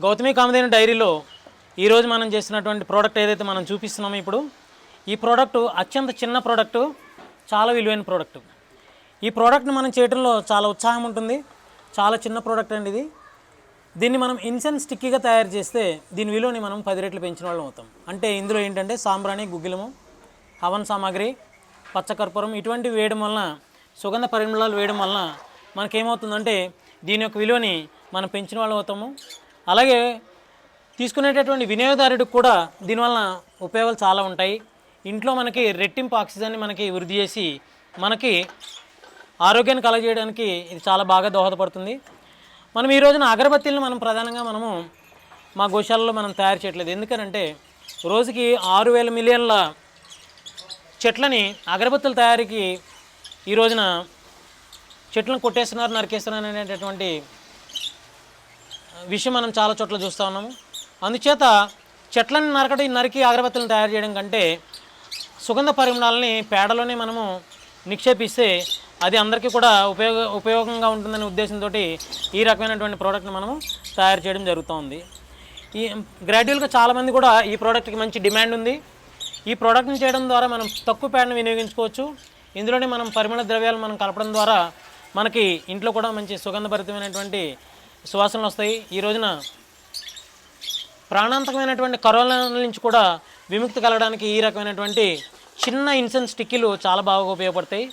గౌతమి కామదేని డైరీలో ఈరోజు మనం చేసినటువంటి ప్రోడక్ట్ ఏదైతే మనం చూపిస్తున్నామో ఇప్పుడు ఈ ప్రోడక్ట్ అత్యంత చిన్న ప్రోడక్ట్ చాలా విలువైన ప్రోడక్ట్. ఈ ప్రోడక్ట్ని మనం చేయడంలో చాలా ఉత్సాహం ఉంటుంది. చాలా చిన్న ప్రోడక్ట్ అండి ఇది. దీన్ని మనం ఇన్సెన్స్ స్టిక్కీగా తయారు చేస్తే దీని విలువని మనం పది రెట్లు పెంచిన వాళ్ళం అవుతాం. అంటే ఇందులో ఏంటంటే సాంబ్రాణి గుగ్గిలము హవన్ సామాగ్రి పచ్చకర్పూరం ఇటువంటివి వేయడం వలన సుగంధ పరిమళాలు వేయడం వలన మనకేమవుతుందంటే దీని యొక్క విలువని మనం పెంచిన వాళ్ళం అవుతాము. అలాగే తీసుకునేటటువంటి వినియోగదారుడికి కూడా దీనివలన ఉపయోగాలు చాలా ఉంటాయి. ఇంట్లో మనకి రెట్టింపు ఆక్సిజన్ని మనకి వృద్ధి చేసి మనకి ఆరోగ్యాన్ని కలగజేయడానికి ఇది చాలా బాగా దోహదపడుతుంది. మనం ఈ రోజున అగరబత్తీలను మనం ప్రధానంగా మనము మా గోశాలలో మనం తయారు చేయట్లేదు. ఎందుకనంటే రోజుకి ఆరు వేల మిలియన్ల చెట్లని అగరబత్తుల తయారీకి ఈ రోజున చెట్లను కొట్టేస్తున్నారు నరికేస్తున్నారు అనేటటువంటి విషయం మనం చాలా చోట్ల చూస్తూ ఉన్నాము. అందుచేత చెట్లను నరకటి నరికి అగరబత్తులను తయారు చేయడం కంటే సుగంధ పరిమళాలని పేడలోనే మనము నిక్షేపిస్తే అది అందరికీ కూడా ఉపయోగ ఉపయోగంగా ఉంటుందనే ఉద్దేశంతో ఈ రకమైనటువంటి ప్రోడక్ట్ని మనము తయారు చేయడం జరుగుతూ ఉంది. ఈ గ్రాడ్యువల్గా చాలామంది కూడా ఈ ప్రోడక్ట్కి మంచి డిమాండ్ ఉంది. ఈ ప్రోడక్ట్ని చేయడం ద్వారా మనం తక్కువ పేడను వినియోగించుకోవచ్చు. ఇందులోనే మనం పరిమళ ద్రవ్యాలు మనం కలపడం ద్వారా మనకి ఇంట్లో కూడా మంచి సుగంధభరితమైనటువంటి సువాసనలు వస్తాయి. ఈ రోజున ప్రాణాంతకమైనటువంటి కరోనా నుంచి కూడా విముక్తి కలగడానికి ఈ రకమైనటువంటి చిన్న ఇన్సెన్స్ టిక్కీలు చాలా బాగా ఉపయోగపడతాయి.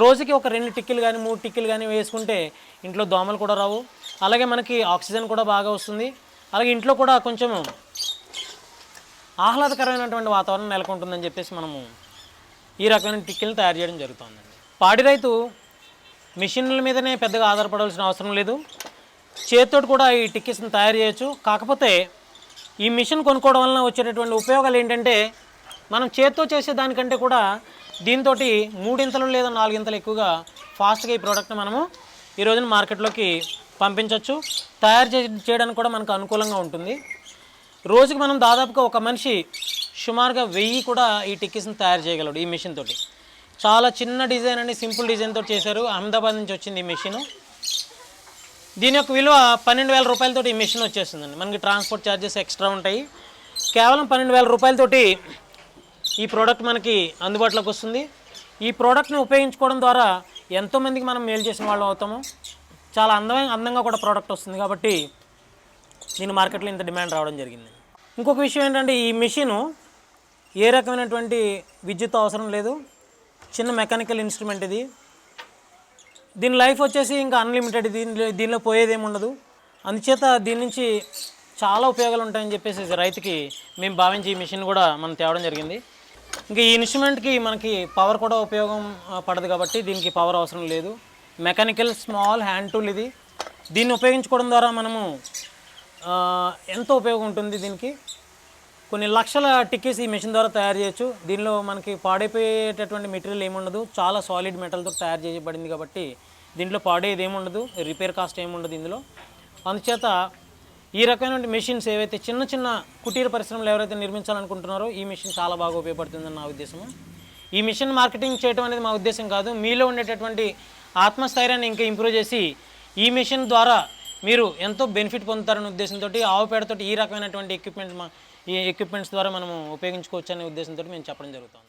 రోజుకి ఒక రెండు టిక్కీలు కానీ మూడు టిక్కీలు కానీ వేసుకుంటే ఇంట్లో దోమలు కూడా రావు. అలాగే మనకి ఆక్సిజన్ కూడా బాగా వస్తుంది. అలాగే ఇంట్లో కూడా కొంచెం ఆహ్లాదకరమైనటువంటి వాతావరణం నెలకొంటుందని చెప్పేసి మనము ఈ రకమైన టిక్కీలను తయారు చేయడం జరుగుతుందండి. పాడి రైతు మిషన్ల మీదనే పెద్దగా ఆధారపడాల్సిన అవసరం లేదు. చేతితోటి కూడా ఈ టిక్కీస్ని తయారు చేయొచ్చు. కాకపోతే ఈ మిషన్ కొనుక్కోవడం వలన వచ్చేటటువంటి ఉపయోగాలు ఏంటంటే మనం చేత్తో చేసే దానికంటే కూడా దీంతో మూడింతలు లేదా నాలుగింతలు ఎక్కువగా ఫాస్ట్గా ఈ ప్రోడక్ట్ని మనము ఈ రోజున మార్కెట్లోకి పంపించవచ్చు తయారు చే చేయడానికి కూడా మనకు అనుకూలంగా ఉంటుంది. రోజుకి మనం దాదాపుగా ఒక మనిషి సుమారుగా వెయ్యి కూడా ఈ టిక్కీస్ని తయారు చేయగలడు ఈ మిషన్ తోటి. చాలా చిన్న డిజైన్ అని సింపుల్ డిజైన్ తోటి చేశారు. అహ్మదాబాద్ నుంచి వచ్చింది ఈ మిషన్. దీని యొక్క విలువ పన్నెండు వేల రూపాయలతో ఈ మిషన్ వచ్చేసిందండి. మనకి ట్రాన్స్పోర్ట్ ఛార్జెస్ ఎక్స్ట్రా ఉంటాయి. కేవలం పన్నెండు వేల రూపాయలతోటి ఈ ప్రోడక్ట్ మనకి అందుబాటులోకి వస్తుంది. ఈ ప్రోడక్ట్ని ఉపయోగించుకోవడం ద్వారా ఎంతోమందికి మనం మేలు చేసిన వాళ్ళం అవుతాము. చాలా అందమైన అందంగా కూడా ప్రోడక్ట్ వస్తుంది కాబట్టి దీని మార్కెట్లో ఇంత డిమాండ్ రావడం జరిగింది. ఇంకొక విషయం ఏంటంటే ఈ మిషను ఏ రకమైనటువంటి విద్యుత్ అవసరం లేదు. చిన్న మెకానికల్ ఇన్స్ట్రుమెంట్ ఇది. దీని లైఫ్ వచ్చేసి ఇంకా అన్లిమిటెడ్ దీనిలో దీనిలో పోయేది ఉండదు. అందుచేత దీని నుంచి చాలా ఉపయోగాలు ఉంటాయని చెప్పేసి రైతుకి మేము భావించి ఈ మిషన్ కూడా మనం తేవడం జరిగింది. ఇంకా ఈ ఇన్స్ట్రుమెంట్కి మనకి పవర్ కూడా ఉపయోగం పడదు కాబట్టి దీనికి పవర్ అవసరం లేదు. మెకానికల్ స్మాల్ హ్యాండ్ టూల్ ఇది. దీన్ని ఉపయోగించుకోవడం ద్వారా మనము ఎంతో ఉపయోగం ఉంటుంది దీనికి. కొన్ని లక్షల టిక్కీస్ ఈ మిషన్ ద్వారా తయారు చేయొచ్చు. దీనిలో మనకి పాడైపోయేటటువంటి మెటీరియల్ ఏముండదు. చాలా సాలిడ్ మెటల్తో తయారు చేయబడింది కాబట్టి దీంట్లో పాడేది ఏముండదు. రిపేర్ కాస్ట్ ఏముండదు ఇందులో. అందుచేత ఈ రకమైన మెషిన్స్ ఏవైతే చిన్న చిన్న కుటీర పరిశ్రమలు ఎవరైతే నిర్మించాలనుకుంటున్నారో ఈ మిషన్ చాలా బాగా ఉపయోగపడుతుందని నా ఉద్దేశము. ఈ మిషన్ మార్కెటింగ్ చేయడం అనేది మా ఉద్దేశం కాదు. మీలో ఉండేటటువంటి ఆత్మస్థైర్యాన్ని ఇంకా ఇంప్రూవ్ చేసి ఈ మిషన్ ద్వారా మీరు ఎంతో బెనిఫిట్ పొందుతారనే ఉద్దేశంతో ఆవు పేడతోటి ఈ రకమైనటువంటి ఎక్విప్మెంట్ మా ఈ ఎక్విప్మెంట్స్ ద్వారా మనం ఉపయోగించుకోవచ్చు అనే ఉద్దేశంతో మేము చెప్పడం జరుగుతుంది.